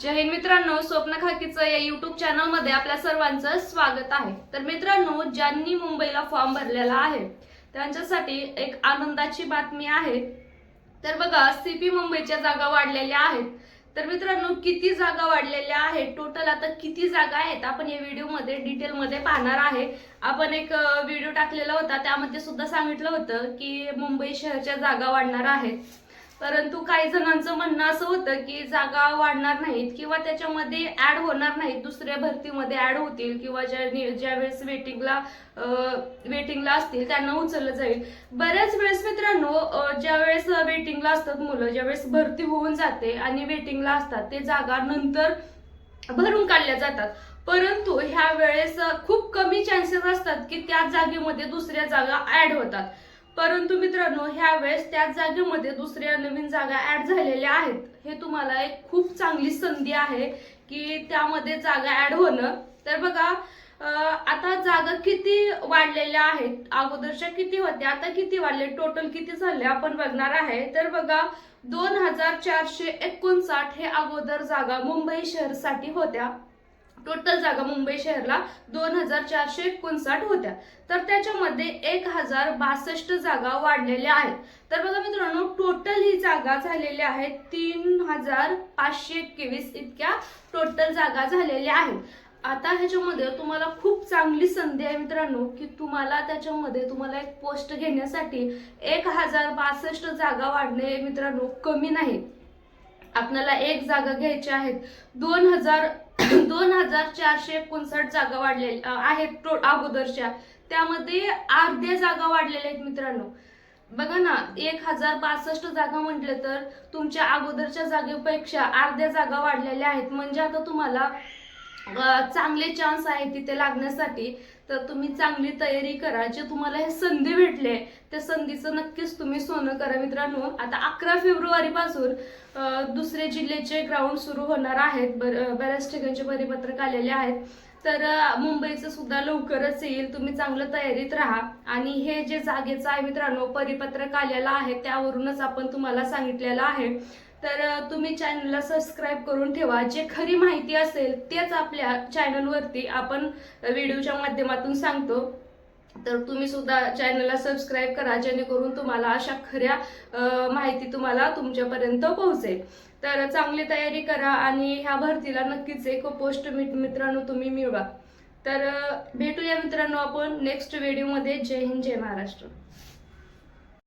जय हिंद मित्रांनो स्वप्न खाकीचं या युट्यूब चॅनलमध्ये आपल्या सर्वांचं स्वागत आहे. तर मित्रांनो ज्यांनी मुंबईला फॉर्म भरलेला आहे त्यांच्यासाठी एक आनंदाची बातमी आहे. तर बघा सीपी मुंबईच्या जागा वाढलेल्या आहेत. तर मित्रांनो किती जागा वाढलेल्या आहेत? टोटल आता किती जागा आहेत? आपण या व्हिडिओमध्ये डिटेलमध्ये पाहणार आहे. आपण एक व्हिडिओ टाकलेला होता त्यामध्ये सुद्धा सांगितलं होतं की मुंबई शहरच्या जागा वाढणार आहेत परंतु काही जणांचं म्हणणं असं होतं की जागा वाढणार नाहीत किंवा त्याच्यामध्ये ऍड होणार नाहीत दुसऱ्या भरतीमध्ये ऍड होतील किंवा ज्या ज्या वेळेस वेटिंगला वेटिंगला असतील त्यांना उचललं जाईल. बऱ्याच वेळेस मित्रांनो ज्यावेळेस ज्या वेळेस वेटिंगला असतात मुलं ज्या वेळेस भरती होऊन जाते आणि वेटिंगला असतात ते जागा नंतर भरून काढल्या जातात. परंतु ह्या वेळेस खूप कमी चान्सेस असतात की त्या जागेमध्ये दुसऱ्या जागा ऍड होतात. परंतु मित्रांनो ह्या वेळेस त्याच जागेमध्ये दुसऱ्या नवीन जागा ऍड झालेल्या आहेत. हे तुम्हाला एक खूप चांगली संधी आहे की त्यामध्ये जागा ऍड होणं. तर बघा आता जागा किती वाढलेल्या आहेत? अगोदरच्या किती होत्या आता किती वाढले? टोटल किती झाले? आपण बघणार आहे. तर बघा दोन हजार चारशे एकोणसाठ हे अगोदर जागा मुंबई शहरसाठी होत्या. टोटल जागा मुंबई शहरला दोन हजार चारशे एकोणसाठ होत्या. तर त्याच्यामध्ये एक हजार बासष्ट जागा वाढलेल्या आहेत. तर बघा मित्रांनो टोटल ही जागा झालेल्या आहेत तीन हजार पाचशे एकवीस इतक्या टोटल जागा झालेल्या आहेत. आता ह्याच्यामध्ये तुम्हाला खूप चांगली संधी आहे मित्रांनो की तुम्हाला त्याच्यामध्ये तुम्हाला एक पोस्ट घेण्यासाठी एक हजार बासष्ट जागा वाढणे मित्रांनो कमी नाही. आपल्याला एक जागा घ्यायची आहेत. दोन हजार दोन हजार चारशे एकोणसाठ जागा वाढलेल्या आहेत टो अगोदरच्या. त्यामध्ये अर्ध्या जागा वाढलेल्या आहेत मित्रांनो. बघा ना एक हजार बासष्ट जागा म्हटलं तर तुमच्या अगोदरच्या जागेपेक्षा अर्ध्या जागा वाढलेल्या आहेत. म्हणजे आता तुम्हाला चांगले चान्स आहेत तिथे लागण्यासाठी. तर तुम्ही चांगली तयारी करा. जे तुम्हाला हे संधी भेटले त्या संधीचं नक्कीच तुम्ही सोनं करा मित्रांनो. आता अकरा फेब्रुवारीपासून दुसरे जिल्ह्याचे ग्राउंड सुरू होणार आहेत. बर- बऱ्याच ठिकाणचे परिपत्रक आलेले आहेत. तर मुंबईचं सुद्धा लवकरच येईल. तुम्ही चांगलं तयारीत राहा. आणि हे जे जागेचं आहे मित्रांनो परिपत्रक आलेलं आहे त्यावरूनच आपण तुम्हाला सांगितलेलं आहे. तर तुम्ही चॅनलला सबस्क्राईब करून ठेवा. जे खरी माहिती असेल तेच आपल्या चॅनलवरती आपण व्हिडिओच्या माध्यमातून सांगतो. तर तुम्ही सुद्धा चॅनलला सबस्क्राईब करा जेणेकरून तुम्हाला अशा खऱ्या माहिती तुम्हाला तुमच्यापर्यंत पोहोचेल. तर चांगली तयारी करा आणि ह्या भरतीला नक्कीच एक पोस्ट मित्रांनो तुम्ही मिळवा. तर भेटूया मित्रांनो आपण नेक्स्ट व्हिडिओमध्ये जय हिंद जय महाराष्ट्र.